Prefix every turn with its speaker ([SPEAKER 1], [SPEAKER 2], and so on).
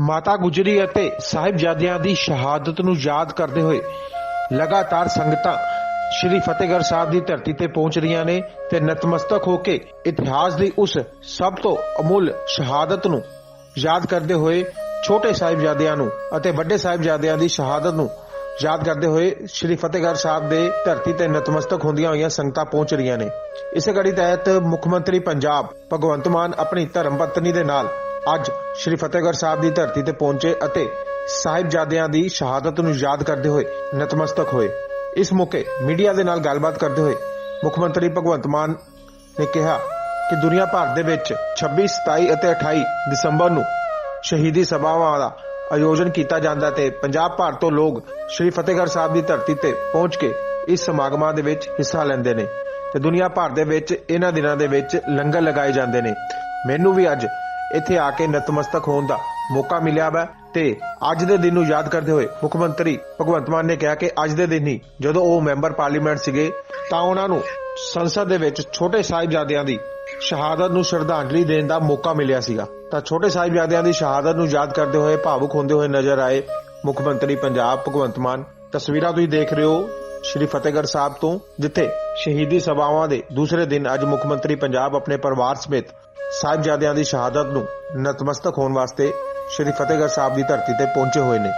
[SPEAKER 1] ਮਾਤਾ ਗੁਜਰੀ ਅਤੇ ਸਾਹਿਬਜ਼ਾਦਿਆਂ ਦੀ ਸ਼ਹਾਦਤ ਨੂੰ ਯਾਦ ਕਰਦੇ ਹੋਏ ਲਗਾਤਾਰ ਸੰਗਤਾਂ ਸ਼੍ਰੀ ਫਤਿਹਗੜ੍ਹ ਸਾਹਿਬ ਦੀ ਧਰਤੀ ਤੇ ਪਹੁੰਚ ਰਹੀਆਂ ਨੇ ਤੇ ਨਤਮਸਤਕ ਹੋ ਕੇ ਇਤਿਹਾਸ ਦੀ ਉਸ ਸਭ ਤੋਂ ਅਮੁੱਲ ਸ਼ਹਾਦਤ ਨੂੰ ਯਾਦ ਕਰਦੇ ਹੋਏ ਛੋਟੇ ਸਾਹਿਬਜ਼ਾਦਿਆਂ ਨੂੰ ਅਤੇ ਵੱਡੇ ਸਾਹਿਬਜ਼ਾਦਿਆਂ ਦੀ ਸ਼ਹਾਦਤ ਨੂੰ ਯਾਦ ਕਰਦੇ ਹੋਏ ਸ਼੍ਰੀ ਫਤਿਹਗੜ੍ਹ ਸਾਹਿਬ ਦੇ ਧਰਤੀ ਤੇ ਨਤਮਸਤਕ ਹੁੰਦੀਆਂ ਹੋਈਆਂ ਸੰਗਤਾਂ ਪਹੁੰਚ ਰਹੀਆਂ ਨੇ। ਇਸੇ ਕੜੀ ਤਹਿਤ ਮੁੱਖ ਮੰਤਰੀ ਪੰਜਾਬ ਭਗਵੰਤ ਮਾਨ ਆਪਣੀ ਧਰਮ ਪਤਨੀ ਦੇ ਨਾਲ ਅੱਜ ਸ਼੍ਰੀ ਫਤਿਹਗੜ੍ਹ ਸਾਹਿਬ ਦੀ ਧਰਤੀ ਤੇ ਪਹੁੰਚੇ ਅਤੇ ਸਾਹਿਬਜ਼ਾਦਿਆਂ ਦੀ ਸ਼ਹਾਦਤ ਨੂੰ ਯਾਦ ਕਰਦੇ ਹੋਏ ਨਤਮਸਤਕ ਹੋਏ। ਇਸ ਮੌਕੇ ਮੀਡੀਆ ਦੇ ਨਾਲ ਗੱਲਬਾਤ ਕਰਦੇ ਹੋਏ ਮੁੱਖ ਮੰਤਰੀ ਭਗਵੰਤ ਮਾਨ ਨੇ ਕਿਹਾ ਕਿ ਦੁਨੀਆ ਭਰ ਦੇ ਵਿੱਚ 26 27 ਅਤੇ 28 ਦਸੰਬਰ ਨੂੰ ਸ਼ਹੀਦੀ ਸਭਾਵਾਂ ਦਾ ਆਯੋਜਨ ਕੀਤਾ ਜਾਂਦਾ ਤੇ ਪੰਜਾਬ ਭਰ ਤੋਂ ਲੋਕ ਸ਼੍ਰੀ ਫਤਿਹਗੜ੍ਹ ਸਾਹਿਬ ਦੀ ਧਰਤੀ ਤੇ ਪਹੁੰਚ ਕੇ ਇਸ ਸਮਾਗਮਾਂ ਦੇ ਵਿੱਚ ਹਿੱਸਾ ਲੈਂਦੇ ਨੇ ਤੇ ਦੁਨੀਆ ਭਰ ਦੇ ਵਿੱਚ ਇਹਨਾਂ ਦਿਨਾਂ ਦੇ ਵਿੱਚ ਲੰਗਰ ਲਗਾਏ ਜਾਂਦੇ ਨੇ। ਮੈਨੂੰ ਵੀ ਅੱਜ ਇੱਥੇ ਆ ਕੇ ਨਤਮਸਤਕ ਹੋਣ ਦਾ ਮੌਕਾ ਮਿਲਿਆ ਵਾ ਤੇ ਅੱਜ ਦੇ ਦਿਨ ਨੂੰ ਯਾਦ ਕਰਦੇ ਹੋਏ ਮੁੱਖ ਮੰਤਰੀ ਭਗਵੰਤ ਮਾਨ ਨੇ ਕਿਹਾ ਕਿ ਅੱਜ ਦੇ ਦਿਨ ਹੀ ਜਦੋਂ ਉਹ ਮੈਂਬਰ ਪਾਰਲੀਮੈਂਟ ਸੀਗੇ ਤਾਂ ਉਹਨਾਂ ਨੂੰ ਸੰਸਦ ਦੇ ਵਿੱਚ ਛੋਟੇ ਸਾਹਿਬਜ਼ਾਦਿਆਂ ਦੀ ਸ਼ਹਾਦਤ ਨੂੰ ਸ਼ਰਧਾਂਜਲੀ ਦੇਣ ਦਾ ਮੌਕਾ ਮਿਲਿਆ ਸੀਗਾ। ਤਾਂ ਛੋਟੇ ਸਾਹਿਬਜ਼ਾਦਿਆਂ ਦੀ ਸ਼ਹਾਦਤ ਨੂੰ ਯਾਦ ਕਰਦੇ ਹੋਏ, ਭਾਵੁਕ ਹੁੰਦੇ ਹੋਏ ਨਜ਼ਰ ਆਏ ਮੁੱਖ ਮੰਤਰੀ ਪੰਜਾਬ ਭਗਵੰਤ ਮਾਨ। ਤਸਵੀਰਾਂ ਤੁਸੀਂ ਦੇਖ ਰਹੇ ਹੋ ਸ਼੍ਰੀ ਫਤਿਹਗੜ੍ਹ ਸਾਹਿਬ ਤੋਂ, ਜਿੱਥੇ ਸ਼ਹੀਦੀ ਸਭਾਵਾਂ ਦੇ ਦੂਸਰੇ ਦਿਨ ਅੱਜ ਮੁੱਖ ਮੰਤਰੀ ਪੰਜਾਬ ਆਪਣੇ ਪਰਿਵਾਰ ਸਮੇਤ ਸਾਹਿਬਜ਼ਾਦਿਆਂ ਦੀ ਸ਼ਹਾਦਤ ਨੂੰ ਨਤਮਸਤਕ ਹੋਣ ਵਾਸਤੇ ਸ਼੍ਰੀ ਫਤਿਹਗੜ੍ਹ ਸਾਹਿਬ ਦੀ ਧਰਤੀ ਤੇ ਪਹੁੰਚੇ ਹੋਏ ਨੇ।